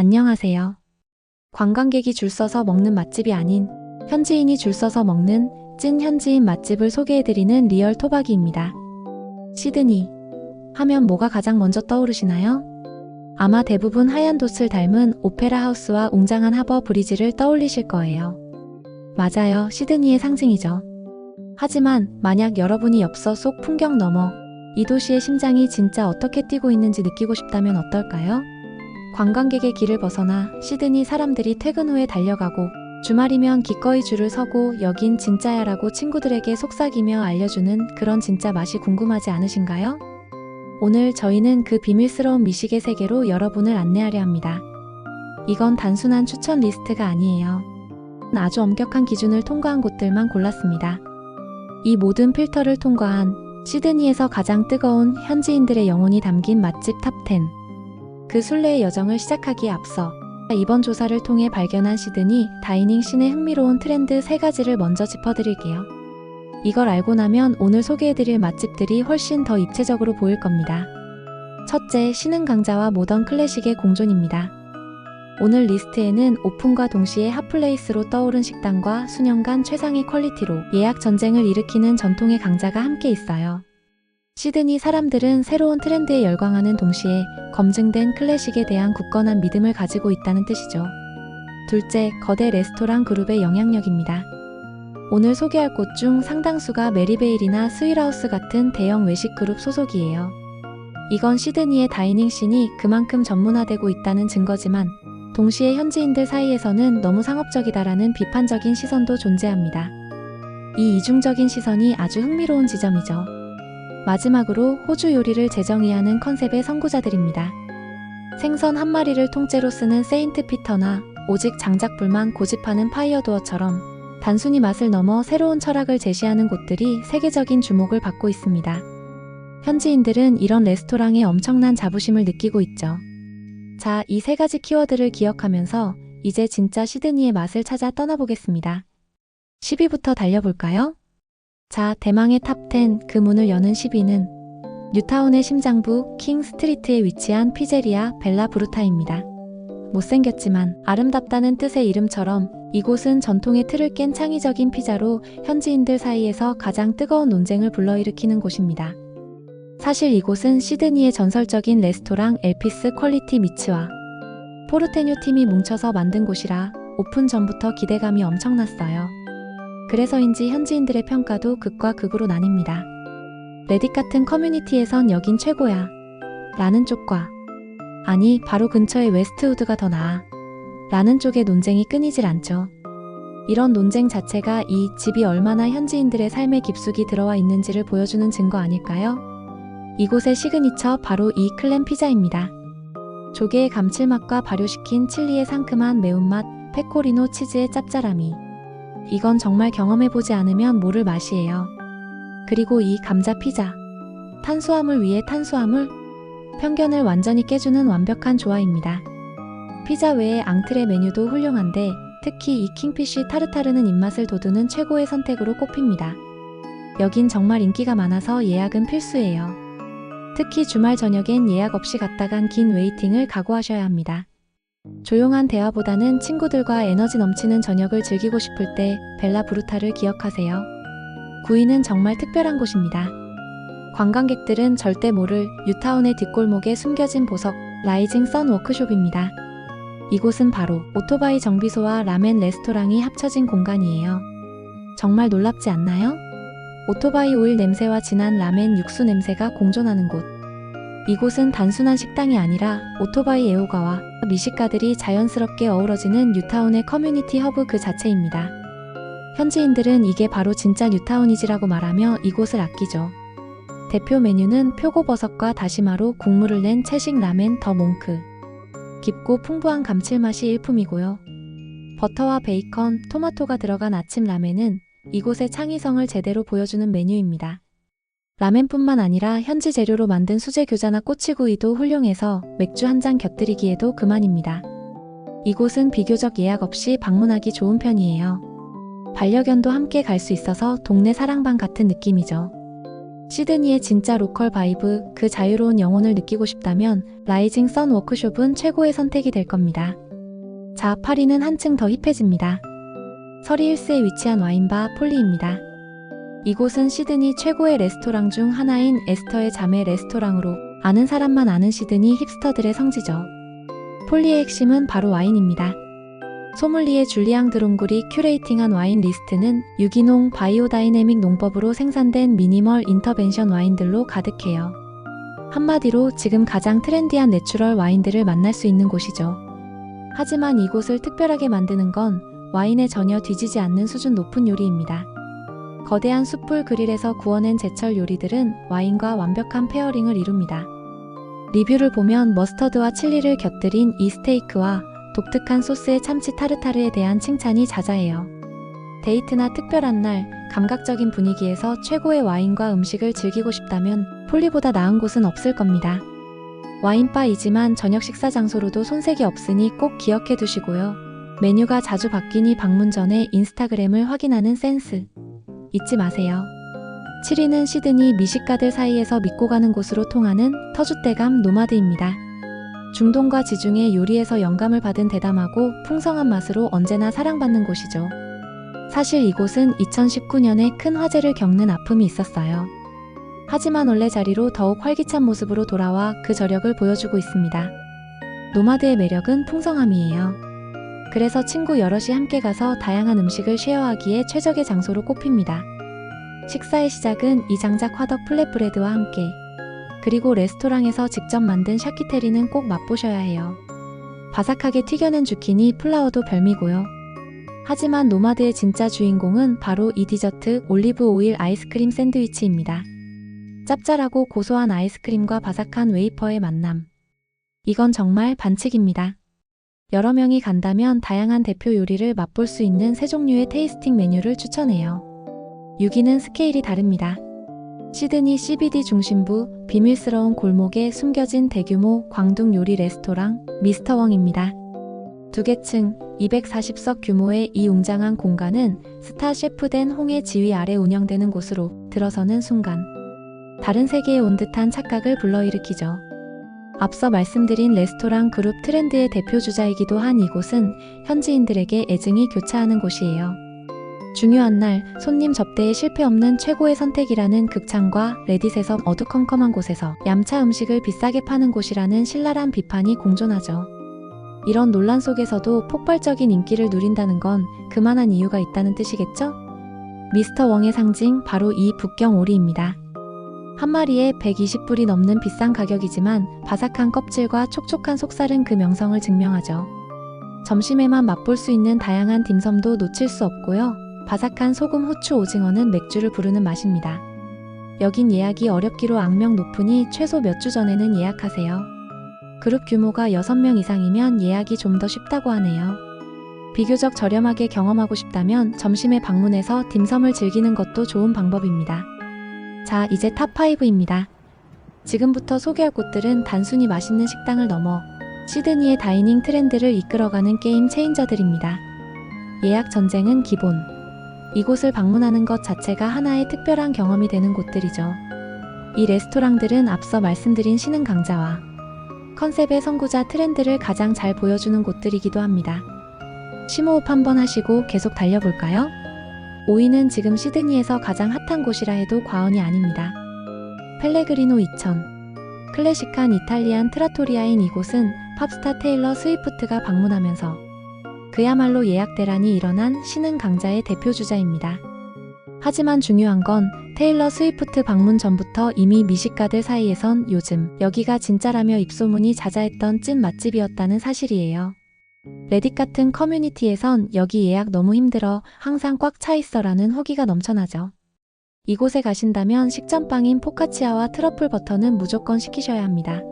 안녕하세요. 관광객이 줄 서서 먹는 맛집이 아닌 현지인이 줄 서서 먹는 찐 현지인 맛집을 소개해드리는 리얼 토박이입니다. 시드니 하면 뭐가 가장 먼저 떠오르시나요? 아마 대부분 하얀 돛을 닮은 오페라 하우스와 웅장한 하버 브리지를 떠올리실 거예요. 맞아요. 시드니의 상징이죠. 하지만 만약 여러분이 엽서 속 풍경 너머 이 도시의 심장이 진짜 어떻게 뛰고 있는지 느끼고 싶다면 어떨까요? 관광객의 길을 벗어나 시드니 사람들이 퇴근 후에 달려가고 주말이면 기꺼이 줄을 서고 여긴 진짜야라고 친구들에게 속삭이며 알려주는 그런 진짜 맛이 궁금하지 않으신가요? 오늘 저희는 그 비밀스러운 미식의 세계로 여러분을 안내하려 합니다. 이건 단순한 추천 리스트가 아니에요. 아주 엄격한 기준을 통과한 곳들만 골랐습니다. 이 모든 필터를 통과한 시드니에서 가장 뜨거운 현지인들의 영혼이 담긴 맛집 탑10. 그 순례의 여정을 시작하기에 앞서 이번 조사를 통해 발견한 시드니 다이닝 씬의 흥미로운 트렌드 3가지를 먼저 짚어드릴게요. 이걸 알고 나면 오늘 소개해드릴 맛집들이 훨씬 더 입체적으로 보일 겁니다. 첫째, 신흥 강자와 모던 클래식의 공존입니다. 오늘 리스트에는 오픈과 동시에 핫플레이스로 떠오른 식당과 수년간 최상의 퀄리티로 예약 전쟁을 일으키는 전통의 강자가 함께 있어요. 시드니 사람들은 새로운 트렌드에 열광하는 동시에 검증된 클래식에 대한 굳건한 믿음을 가지고 있다는 뜻이죠. 둘째, 거대 레스토랑 그룹의 영향력입니다. 오늘 소개할 곳 중 상당수가 메리베일이나 스위라우스 같은 대형 외식 그룹 소속이에요. 이건 시드니의 다이닝 씬이 그만큼 전문화되고 있다는 증거지만 동시에 현지인들 사이에서는 너무 상업적이다라는 비판적인 시선도 존재합니다. 이 이중적인 시선이 아주 흥미로운 지점이죠. 마지막으로 호주 요리를 재정의하는 컨셉의 선구자들입니다. 생선 한 마리를 통째로 쓰는 세인트 피터나 오직 장작불만 고집하는 파이어도어처럼 단순히 맛을 넘어 새로운 철학을 제시하는 곳들이 세계적인 주목을 받고 있습니다. 현지인들은 이런 레스토랑에 엄청난 자부심을 느끼고 있죠. 자, 이 세 가지 키워드를 기억하면서 이제 진짜 시드니의 맛을 찾아 떠나보겠습니다. 10위부터 달려볼까요? 자, 대망의 탑10 그 문을 여는 10위는 뉴타운의 심장부 킹 스트리트에 위치한 피제리아 벨라 브루타입니다. 못생겼지만 아름답다는 뜻의 이름처럼 이곳은 전통의 틀을 깬 창의적인 피자로 현지인들 사이에서 가장 뜨거운 논쟁을 불러일으키는 곳입니다. 사실 이곳은 시드니의 전설적인 레스토랑 엘피스 퀄리티 미츠와 포르테뉴 팀이 뭉쳐서 만든 곳이라 오픈 전부터 기대감이 엄청났어요. 그래서인지 현지인들의 평가도 극과 극으로 나뉩니다. 레딧 같은 커뮤니티에선 여긴 최고야. 라는 쪽과 아니 바로 근처에 웨스트우드가 더 나아. 라는 쪽의 논쟁이 끊이질 않죠. 이런 논쟁 자체가 이 집이 얼마나 현지인들의 삶에 깊숙이 들어와 있는지를 보여주는 증거 아닐까요? 이곳의 시그니처 바로 이 클램 피자입니다. 조개의 감칠맛과 발효시킨 칠리의 상큼한 매운맛, 페코리노 치즈의 짭짤함이. 이건 정말 경험해보지 않으면 모를 맛이에요. 그리고 이 감자 피자. 탄수화물 위에 탄수화물? 편견을 완전히 깨주는 완벽한 조화입니다. 피자 외에 앙트레 메뉴도 훌륭한데 특히 이 킹피쉬 타르타르는 입맛을 돋우는 최고의 선택으로 꼽힙니다. 여긴 정말 인기가 많아서 예약은 필수예요. 특히 주말 저녁엔 예약 없이 갔다 간 긴 웨이팅을 각오하셔야 합니다. 조용한 대화보다는 친구들과 에너지 넘치는 저녁을 즐기고 싶을 때 벨라 브루타를 기억하세요. 9위는 정말 특별한 곳입니다. 관광객들은 절대 모를 뉴타운의 뒷골목에 숨겨진 보석 라이징 선 워크숍입니다. 이곳은 바로 오토바이 정비소와 라멘 레스토랑이 합쳐진 공간이에요. 정말 놀랍지 않나요? 오토바이 오일 냄새와 진한 라멘 육수 냄새가 공존하는 곳. 이곳은 단순한 식당이 아니라 오토바이 애호가와 미식가들이 자연스럽게 어우러지는 뉴타운의 커뮤니티 허브 그 자체입니다. 현지인들은 이게 바로 진짜 뉴타운이지라고 말하며 이곳을 아끼죠. 대표 메뉴는 표고버섯과 다시마로 국물을 낸 채식 라멘 더 몽크. 깊고 풍부한 감칠맛이 일품이고요. 버터와 베이컨, 토마토가 들어간 아침 라멘은 이곳의 창의성을 제대로 보여주는 메뉴입니다. 라멘뿐만 아니라 현지 재료로 만든 수제 교자나 꼬치구이도 훌륭해서 맥주 한 잔 곁들이기에도 그만입니다. 이곳은 비교적 예약 없이 방문하기 좋은 편이에요. 반려견도 함께 갈 수 있어서 동네 사랑방 같은 느낌이죠. 시드니의 진짜 로컬 바이브, 그 자유로운 영혼을 느끼고 싶다면 라이징 선 워크숍은 최고의 선택이 될 겁니다. 자, 파리는 한층 더 힙해집니다. 서리 힐스에 위치한 와인바 폴리입니다. 이곳은 시드니 최고의 레스토랑 중 하나인 에스터의 자매 레스토랑으로 아는 사람만 아는 시드니 힙스터들의 성지죠. 폴리의 핵심은 바로 와인입니다. 소믈리에 줄리앙 드롱굴이 큐레이팅한 와인 리스트는 유기농 바이오다이내믹 농법으로 생산된 미니멀 인터벤션 와인들로 가득해요. 한마디로 지금 가장 트렌디한 내추럴 와인들을 만날 수 있는 곳이죠. 하지만 이곳을 특별하게 만드는 건 와인에 전혀 뒤지지 않는 수준 높은 요리입니다. 거대한 숯불 그릴에서 구워낸 제철 요리들은 와인과 완벽한 페어링을 이룹니다. 리뷰를 보면 머스터드와 칠리를 곁들인 이 스테이크와 독특한 소스의 참치 타르타르에 대한 칭찬이 자자해요. 데이트나 특별한 날, 감각적인 분위기에서 최고의 와인과 음식을 즐기고 싶다면 폴리보다 나은 곳은 없을 겁니다. 와인바이지만 저녁 식사 장소로도 손색이 없으니 꼭 기억해 두시고요. 메뉴가 자주 바뀌니 방문 전에 인스타그램을 확인하는 센스. 잊지 마세요. 7위는 시드니 미식가들 사이에서 믿고 가는 곳으로 통하는 터줏대감 노마드입니다. 중동과 지중해 요리에서 영감을 받은 대담하고 풍성한 맛으로 언제나 사랑받는 곳이죠. 사실 이곳은 2019년에 큰 화제를 겪는 아픔이 있었어요. 하지만 원래 자리로 더욱 활기찬 모습으로 돌아와 그 저력을 보여주고 있습니다. 노마드의 매력은 풍성함이에요. 그래서 친구 여럿이 함께 가서 다양한 음식을 쉐어하기에 최적의 장소로 꼽힙니다. 식사의 시작은 이 장작 화덕 플랫브레드와 함께 그리고 레스토랑에서 직접 만든 샤키테리는 꼭 맛보셔야 해요. 바삭하게 튀겨낸 주키니 플라워도 별미고요. 하지만 노마드의 진짜 주인공은 바로 이 디저트 올리브 오일 아이스크림 샌드위치입니다. 짭짤하고 고소한 아이스크림과 바삭한 웨이퍼의 만남. 이건 정말 반칙입니다. 여러 명이 간다면 다양한 대표 요리를 맛볼 수 있는 세 종류의 테이스팅 메뉴를 추천해요. 6위는 스케일이 다릅니다. 시드니 CBD 중심부 비밀스러운 골목에 숨겨진 대규모 광둥 요리 레스토랑 미스터웡입니다. 두 개층 240석 규모의 이 웅장한 공간은 스타 셰프된 홍의 지휘 아래 운영되는 곳으로 들어서는 순간 다른 세계에 온 듯한 착각을 불러일으키죠. 앞서 말씀드린 레스토랑 그룹 트렌드의 대표 주자이기도 한 이곳은 현지인들에게 애증이 교차하는 곳이에요. 중요한 날 손님 접대에 실패 없는 최고의 선택이라는 극찬과 레딧에서 어두컴컴한 곳에서 얌차 음식을 비싸게 파는 곳이라는 신랄한 비판이 공존하죠. 이런 논란 속에서도 폭발적인 인기를 누린다는 건 그만한 이유가 있다는 뜻이겠죠? 미스터 웡의 상징 바로 이 북경 오리입니다. 한 마리에 120불이 넘는 비싼 가격이지만 바삭한 껍질과 촉촉한 속살은 그 명성을 증명하죠. 점심에만 맛볼 수 있는 다양한 딤섬도 놓칠 수 없고요. 바삭한 소금 후추 오징어는 맥주를 부르는 맛입니다. 여긴 예약이 어렵기로 악명 높으니 최소 몇 주 전에는 예약하세요. 그룹 규모가 6명 이상이면 예약이 좀 더 쉽다고 하네요. 비교적 저렴하게 경험하고 싶다면 점심에 방문해서 딤섬을 즐기는 것도 좋은 방법입니다. 자, 이제 탑5입니다. 지금부터 소개할 곳들은 단순히 맛있는 식당을 넘어 시드니의 다이닝 트렌드를 이끌어가는 게임 체인저들입니다. 예약 전쟁은 기본. 이곳을 방문하는 것 자체가 하나의 특별한 경험이 되는 곳들이죠. 이 레스토랑들은 앞서 말씀드린 신흥 강자와 컨셉의 선구자 트렌드를 가장 잘 보여주는 곳들이기도 합니다. 심호흡 한번 하시고 계속 달려볼까요? 5위는 지금 시드니에서 가장 핫한 곳이라 해도 과언이 아닙니다. 펠레그리노 2000. 클래식한 이탈리안 트라토리아인 이곳은 팝스타 테일러 스위프트가 방문하면서 그야말로 예약 대란이 일어난 신흥 강자의 대표 주자입니다. 하지만 중요한 건 테일러 스위프트 방문 전부터 이미 미식가들 사이에선 요즘 여기가 진짜라며 입소문이 자자했던 찐 맛집이었다는 사실이에요. 레딧 같은 커뮤니티에선 여기 예약 너무 힘들어 항상 꽉 차 있어라는 후기가 넘쳐나죠. 이곳에 가신다면 식전빵인 포카치아와 트러플 버터는 무조건 시키셔야 합니다.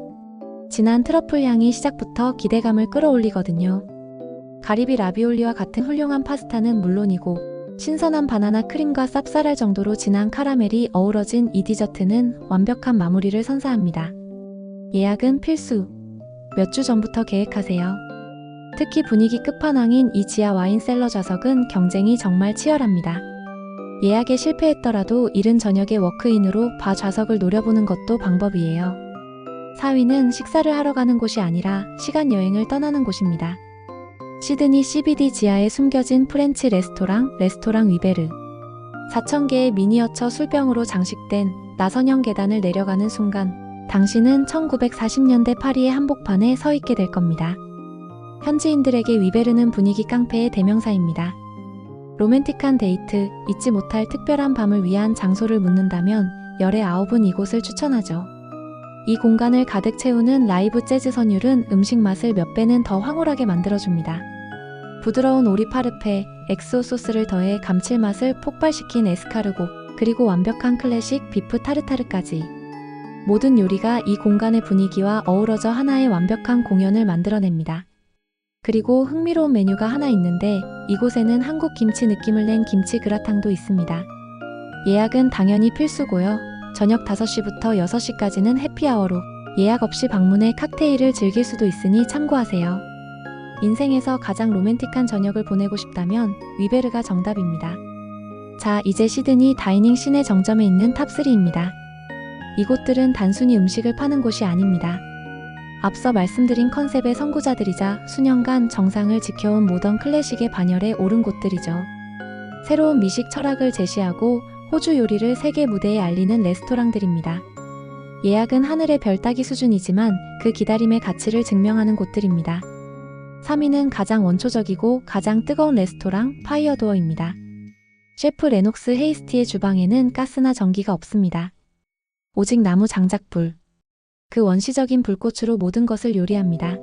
진한 트러플 향이 시작부터 기대감을 끌어올리거든요. 가리비 라비올리와 같은 훌륭한 파스타는 물론이고 신선한 바나나 크림과 쌉쌀할 정도로 진한 카라멜이 어우러진 이 디저트는 완벽한 마무리를 선사합니다. 예약은 필수. 몇 주 전부터 계획하세요. 특히 분위기 끝판왕인 이 지하 와인 셀러 좌석은 경쟁이 정말 치열합니다. 예약에 실패했더라도 이른 저녁에 워크인으로 바 좌석을 노려보는 것도 방법이에요. 4위는 식사를 하러 가는 곳이 아니라 시간 여행을 떠나는 곳입니다. 시드니 CBD 지하에 숨겨진 프렌치 레스토랑, 레스토랑 위베르. 4,000개의 미니어처 술병으로 장식된 나선형 계단을 내려가는 순간, 당신은 1940년대 파리의 한복판에 서 있게 될 겁니다. 현지인들에게 위베르는 분위기 깡패의 대명사입니다. 로맨틱한 데이트, 잊지 못할 특별한 밤을 위한 장소를 묻는다면 열의 아홉은 이곳을 추천하죠. 이 공간을 가득 채우는 라이브 재즈 선율은 음식 맛을 몇 배는 더 황홀하게 만들어줍니다. 부드러운 오리 파르페, 엑소 소스를 더해 감칠맛을 폭발시킨 에스카르고, 그리고 완벽한 클래식 비프 타르타르까지. 모든 요리가 이 공간의 분위기와 어우러져 하나의 완벽한 공연을 만들어냅니다. 그리고 흥미로운 메뉴가 하나 있는데 이곳에는 한국 김치 느낌을 낸 김치 그라탕도 있습니다. 예약은 당연히 필수고요. 저녁 5시부터 6시까지는 해피아워로 예약 없이 방문해 칵테일을 즐길 수도 있으니 참고하세요. 인생에서 가장 로맨틱한 저녁을 보내고 싶다면 위베르가 정답입니다. 자, 이제 시드니 다이닝 시내 정점에 있는 탑3입니다. 이곳들은 단순히 음식을 파는 곳이 아닙니다. 앞서 말씀드린 컨셉의 선구자들이자 수년간 정상을 지켜온 모던 클래식의 반열에 오른 곳들이죠. 새로운 미식 철학을 제시하고 호주 요리를 세계 무대에 알리는 레스토랑들입니다. 예약은 하늘의 별 따기 수준이지만 그 기다림의 가치를 증명하는 곳들입니다. 3위는 가장 원초적이고 가장 뜨거운 레스토랑 파이어도어입니다. 셰프 레녹스 헤이스티의 주방에는 가스나 전기가 없습니다. 오직 나무 장작불. 그 원시적인 불꽃으로 모든 것을 요리합니다.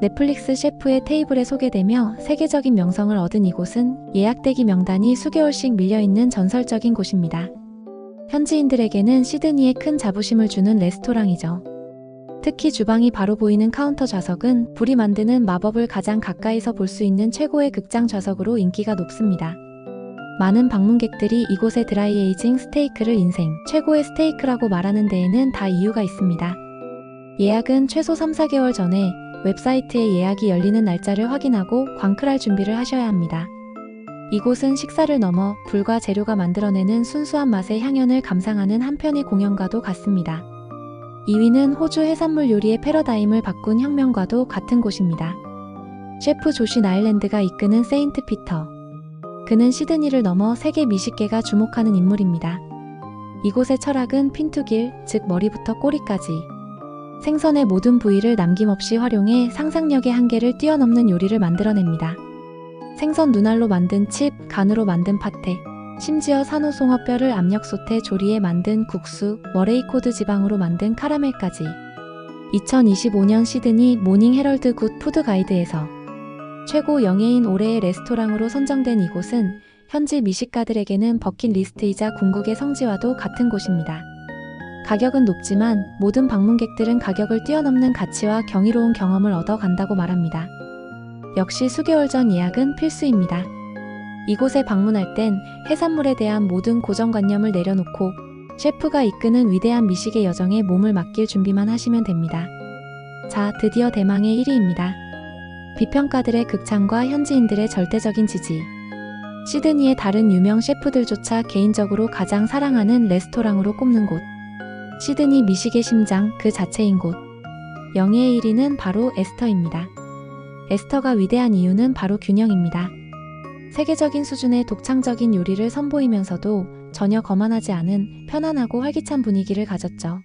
넷플릭스 셰프의 테이블에 소개되며 세계적인 명성을 얻은 이곳은 예약 대기 명단이 수개월씩 밀려있는 전설적인 곳입니다. 현지인들에게는 시드니에 큰 자부심을 주는 레스토랑이죠. 특히 주방이 바로 보이는 카운터 좌석은 불이 만드는 마법을 가장 가까이서 볼 수 있는 최고의 극장 좌석으로 인기가 높습니다. 많은 방문객들이 이곳의 드라이에이징 스테이크를 인생 최고의 스테이크라고 말하는 데에는 다 이유가 있습니다. 예약은 최소 3, 4개월 전에 웹사이트에 예약이 열리는 날짜를 확인하고 광클할 준비를 하셔야 합니다. 이곳은 식사를 넘어 불과 재료가 만들어내는 순수한 맛의 향연을 감상하는 한편의 공연과도 같습니다. 2위는 호주 해산물 요리의 패러다임을 바꾼 혁명과도 같은 곳입니다. 셰프 조시 나일랜드가 이끄는 세인트 피터. 그는 시드니를 넘어 세계 미식계가 주목하는 인물입니다. 이곳의 철학은 핀투길, 즉 머리부터 꼬리까지 생선의 모든 부위를 남김없이 활용해 상상력의 한계를 뛰어넘는 요리를 만들어냅니다. 생선 눈알로 만든 칩, 간으로 만든 파테, 심지어 산호송어 뼈를 압력 솥에 조리해 만든 국수, 머레이코드 지방으로 만든 카라멜까지. 2025년 시드니 모닝 헤럴드 굿 푸드 가이드에서 최고 영예인 올해의 레스토랑으로 선정된 이곳은 현지 미식가들에게는 버킷리스트이자 궁극의 성지와도 같은 곳입니다. 가격은 높지만 모든 방문객들은 가격을 뛰어넘는 가치와 경이로운 경험을 얻어 간다고 말합니다. 역시 수개월 전 예약은 필수입니다. 이곳에 방문할 땐 해산물에 대한 모든 고정관념을 내려놓고 셰프가 이끄는 위대한 미식의 여정에 몸을 맡길 준비만 하시면 됩니다. 자, 드디어 대망의 1위입니다. 비평가들의 극찬과 현지인들의 절대적인 지지. 시드니의 다른 유명 셰프들조차 개인적으로 가장 사랑하는 레스토랑으로 꼽는 곳. 시드니 미식의 심장 그 자체인 곳. 영예의 1위는 바로 에스터입니다. 에스터가 위대한 이유는 바로 균형입니다. 세계적인 수준의 독창적인 요리를 선보이면서도 전혀 거만하지 않은 편안하고 활기찬 분위기를 가졌죠.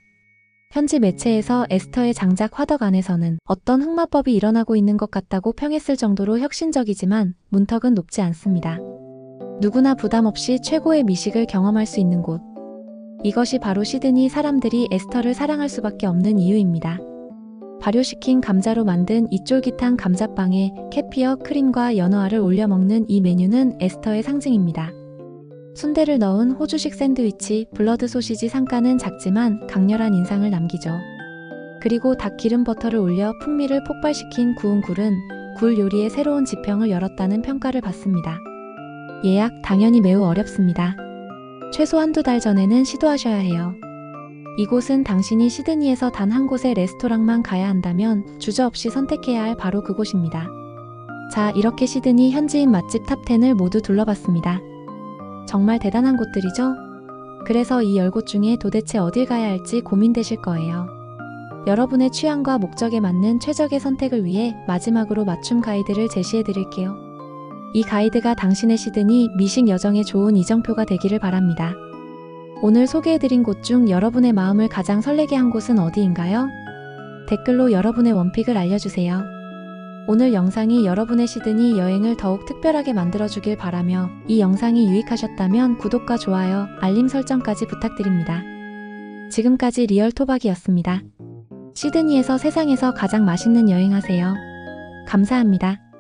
현지 매체에서 에스터의 장작 화덕 안에서는 어떤 흑마법이 일어나고 있는 것 같다고 평했을 정도로 혁신적이지만 문턱은 높지 않습니다. 누구나 부담 없이 최고의 미식을 경험할 수 있는 곳. 이것이 바로 시드니 사람들이 에스터를 사랑할 수밖에 없는 이유입니다. 발효시킨 감자로 만든 이 쫄깃한 감자빵에 캐피어 크림과 연어알을 올려 먹는 이 메뉴는 에스터의 상징입니다. 순대를 넣은 호주식 샌드위치, 블러드 소시지 상가는 작지만 강렬한 인상을 남기죠. 그리고 닭 기름 버터를 올려 풍미를 폭발시킨 구운 굴은 굴 요리의 새로운 지평을 열었다는 평가를 받습니다. 예약 당연히 매우 어렵습니다. 최소 한두 달 전에는 시도하셔야 해요. 이곳은 당신이 시드니에서 단 한 곳의 레스토랑만 가야 한다면 주저없이 선택해야 할 바로 그곳입니다. 자, 이렇게 시드니 현지인 맛집 탑10을 모두 둘러봤습니다. 정말 대단한 곳들이죠? 그래서 이 10곳 중에 도대체 어딜 가야 할지 고민되실 거예요. 여러분의 취향과 목적에 맞는 최적의 선택을 위해 마지막으로 맞춤 가이드를 제시해 드릴게요. 이 가이드가 당신의 시드니 미식 여정에 좋은 이정표가 되기를 바랍니다. 오늘 소개해드린 곳 중 여러분의 마음을 가장 설레게 한 곳은 어디인가요? 댓글로 여러분의 원픽을 알려주세요. 오늘 영상이 여러분의 시드니 여행을 더욱 특별하게 만들어주길 바라며 이 영상이 유익하셨다면 구독과 좋아요, 알림 설정까지 부탁드립니다. 지금까지 리얼 토박이었습니다. 시드니에서 세상에서 가장 맛있는 여행하세요. 감사합니다.